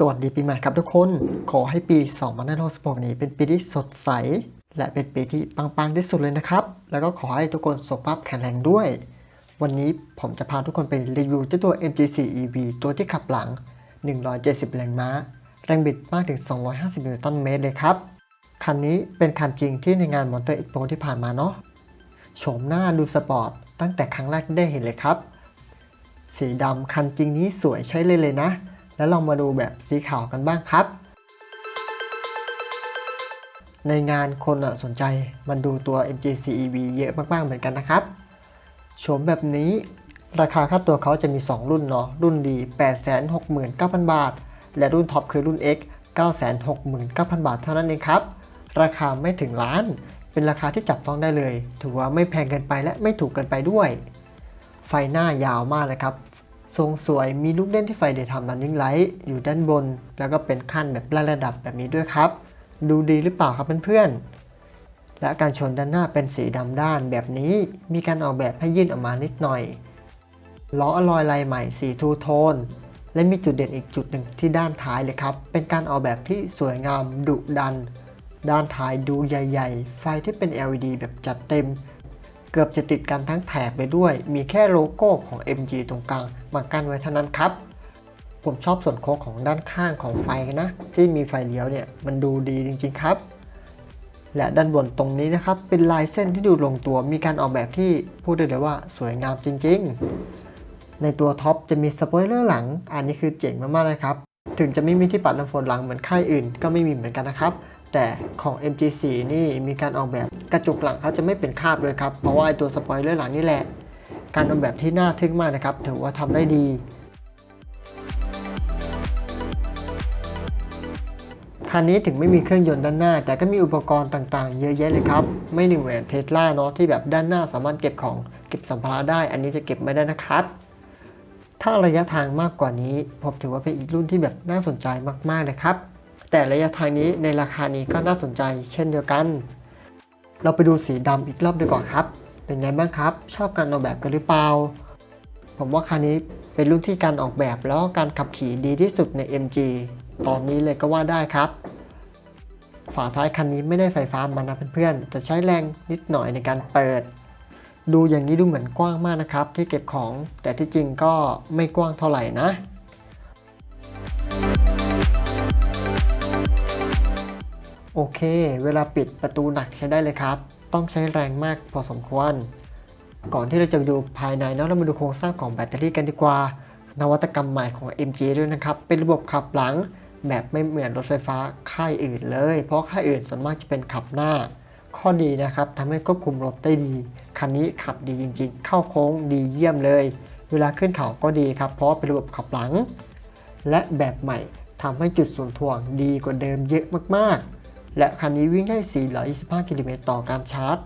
สวัสดีปีใหม่ครับทุกคน ขอให้ปี 2566 นี้เป็นปีที่สดใส และเป็นปีที่ปังๆที่สุดเลยนะครับ แล้วก็ขอให้ทุกคนสุขภาพแข็งแรงด้วย วันนี้ผมจะพาทุกคนไปรีวิวเจ้าตัว MG4 EV ตัวที่ขับหลัง 170 แรงม้า แรงบิดมากถึง 250นิวตันเมตรเลยครับ คันนี้เป็นคันจริงที่ในงานมอเตอร์ Expo ที่ผ่านมาเนาะ โฉมหน้าดูสปอร์ตตั้งแต่ครั้งแรกที่ได้เห็นเลยครับ สีดำคันจริงนี้สวยใช้เลยเลยนะ แล้วลองมาดูแบบสีขาวกันบ้างครับ ในงานคนสนใจมันดูตัว MG CEV เยอะมาก ๆ เหมือนกันนะครับโฉมแบบนี้ราคาค่าตัวเขาจะมี 2 รุ่นเนาะรุ่นดี 869,000 บาท และรุ่นท็อปคือรุ่น X 969,000 บาทเท่านั้นเองครับ ราคาไม่ถึงล้าน เป็นราคาที่จับต้องได้เลย ถือว่าไม่แพงเกินไปและไม่ถูกเกินไปด้วย ไฟหน้ายาวมากนะครับ ทรงสวยมีลูกเล่นที่ไฟเดย์ทำ running light อยู่ด้านบน แล้วก็เป็นขั้นแบบไล่ระดับแบบนี้ด้วยครับ ดูดีหรือเปล่าครับเพื่อนๆ และการชนด้านหน้าเป็นสีดำด้านแบบนี้ มีการออกแบบให้ยื่นออกมานิดหน่อย ล้ออลอยลายใหม่สีทูโทน และมีจุดเด่นอีกจุดหนึ่งที่ด้านท้ายเลยครับ เป็นการออกแบบที่สวยงามดุดัน ด้านท้ายดูใหญ่ ๆ ไฟที่เป็น LED แบบจัดเต็ม กือบจะติดกันทั้งแถบเลยด้วย มีแค่โลโก้ของ MG ตรงกลางมากั้นไว้เท่านั้นครับ ผมชอบส่วนโค้งของด้านข้างของไฟนะ ที่มีไฟเลี้ยวเนี่ยมันดูดีจริง ๆ ครับ และด้านบนตรงนี้นะครับ เป็นลายเส้นที่ดูลงตัวมีการออกแบบที่พูดได้เลยว่าสวยงามจริง ๆ ในตัวท็อปจะมีสปอยเลอร์หลัง อันนี้คือเจ๋งมากๆนะครับ ถึงจะไม่มีที่ปัดน้ำฝนหลังเหมือนค่ายอื่น ก็ไม่มีเหมือนกันนะครับ แต่ของ MG4 นี่มีการออกแบบกระจกหลังเขาจะไม่เป็นคาบเลยครับ เพราะว่าตัวสปอยเลอร์หลังนี่แหละ การออกแบบที่น่าทึ่งมากนะครับ ถือว่าทำได้ดีคันนี้ถึงไม่มีเครื่องยนต์ด้านหน้า แต่ก็มีอุปกรณ์ต่างๆ เยอะแยะเลยครับ ไม่หนึ่งเหมือนเทสลาเนาะที่แบบด้านหน้าสามารถเก็บของเก็บสัมภาระได้ อันนี้จะเก็บไม่ได้นะครับ ถ้าระยะทางมากกว่านี้ผมถือว่าเป็นอีกรุ่นที่แบบน่าสนใจมากๆเลยครับ แต่ระยะทางนี้ในราคานี้ก็น่าสนใจเช่นเดียวกัน เราไปดูสีดำอีกรอบดีกว่าครับ เป็นไงบ้างครับ ชอบการออกแบบกันหรือเปล่า ผมว่าคันนี้เป็นรุ่นที่การออกแบบแล้วการขับขี่ดีที่สุดใน MG ตอนนี้เลยก็ว่าได้ครับ ฝาท้ายคันนี้ไม่ได้ไฟฟ้ามานะเพื่อนๆ จะใช้แรงนิดหน่อยในการเปิด ดูอย่างนี้ดูเหมือนกว้างมากนะครับ ที่เก็บของ แต่ที่จริงก็ไม่กว้างเท่าไหร่นะ โอเค เวลาปิดประตูหนักใช้ได้เลยครับ ต้องใช้แรงมากพอสมควร ก่อนที่เราจะดูภายในเนาะเรามาดูโครงสร้างของแบตเตอรี่กันดีกว่า นวัตกรรมใหม่ของ MG ด้วยนะครับ เป็นระบบขับหลังแบบไม่เหมือนรถไฟฟ้าค่ายอื่นเลย เพราะค่ายอื่นส่วนมากจะเป็นขับหน้า ข้อดีนะครับทำให้ควบคุมรถได้ดี คันนี้ขับดีจริงๆ เข้าโค้งดีเยี่ยมเลย เวลาขึ้นเขาก็ดีครับ เพราะเป็นระบบขับหลัง และแบบใหม่ทำให้จุดศูนถ่วงดีกว่าเดิมเยอะมากๆ และคันนี้วิ่งได้ 425 กิโลเมตรต่อการชาร์จ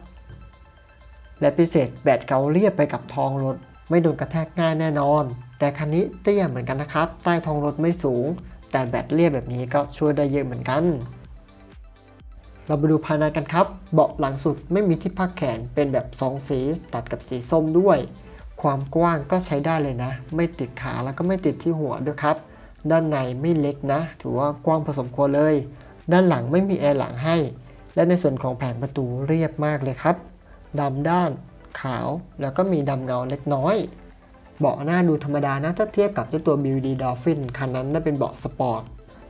และพิเศษแบตเกาเรียบไปกับทองรถ ไม่โดนกระแทกง่ายแน่นอน แต่คันนี้เตี้ยเหมือนกันนะครับ ใต้ทองรถไม่สูง แต่แบตเรียบแบบนี้ก็ช่วยได้เยอะเหมือนกัน เราไปดูภายในกันครับ เบาะหลังสุดไม่มีที่พักแขนเป็นแบบสองสี ตัดกับสีส้มด้วย ความกว้างก็ใช้ได้เลยนะ ไม่ติดขาแล้วก็ไม่ติดที่หัวด้วยครับ ด้านในไม่เล็กนะ ถือว่ากว้างพอสมควรเลย ด้านหลังไม่มีแอร์หลังให้ และในส่วนของแผงประตูเรียบมากเลยครับดำด้านขาวแล้วก็มีดำเงาเล็กน้อย เบาะหน้าดูธรรมดานะถ้าเทียบกับเจ้าตัว BVD Dolphin คันนั้นได้เป็นเบาะสปอร์ต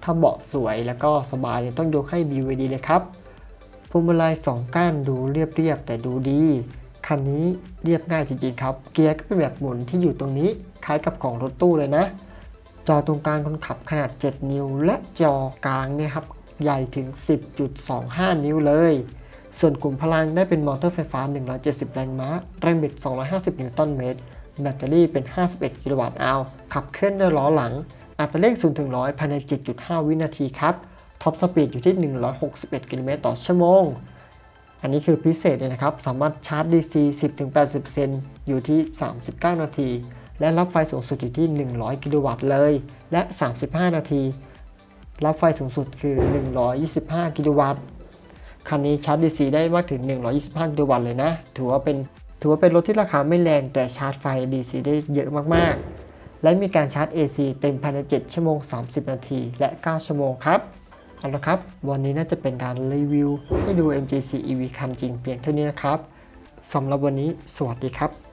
ถ้าเบาะสวยแล้วก็สบายต้องยกให้ BVD เลยครับพวงมาลัยสองก้านดูเรียบๆแต่ดูดี คันนี้เรียบง่ายจริงๆครับ เกียร์ก็เป็นแบบหมุนที่อยู่ตรงนี้คล้ายกับของรถตู้เลยนะ จอตรงกลางคนขับขนาด 7 นิ้ว และจอกลางเนี่ยครับ ใหญ่ถึง 10.25 นิ้วเลย ส่วนกลุ่มพลังได้เป็นมอเตอร์ไฟฟ้า 170 แรงม้า แรงบิด 250 นิวตันเมตร แบตเตอรี่เป็น 51 กิโลวัตต์อาวขับเคลื่อนด้วยล้อหลัง อัตราเร่ง0ถึง100 ภายใน 7.5 วินาทีครับ ท็อปสปีดอยู่ที่ 161 กิโลเมตรต่อชั่วโมง อันนี้คือพิเศษเลยนะครับ สามารถชาร์จ DC 10-80%อยู่ที่ 39 นาที และรับไฟสูงสุดอยู่ที่ 100 กิโลวัตต์เลย และ 35 นาที รับไฟสูงสุดคือ 125 กิโลวัตต์ คันนี้ชาร์จ DC ได้มากถึง 125 กิโลวัตต์เลยนะ ถือว่าเป็นถือว่าเป็นรถที่ราคาไม่แรงแต่ชาร์จไฟ DC ได้เยอะมากๆ และมีการชาร์จ AC เต็มภายใน 7 ชั่วโมง 30 นาที และ 9 ชั่วโมงครับ เอาละครับ วันนี้น่าจะเป็นการรีวิวให้ดู MG4 EV คันจริงเพียงเท่านี้นะครับสำหรับวันนี้สวัสดีครับ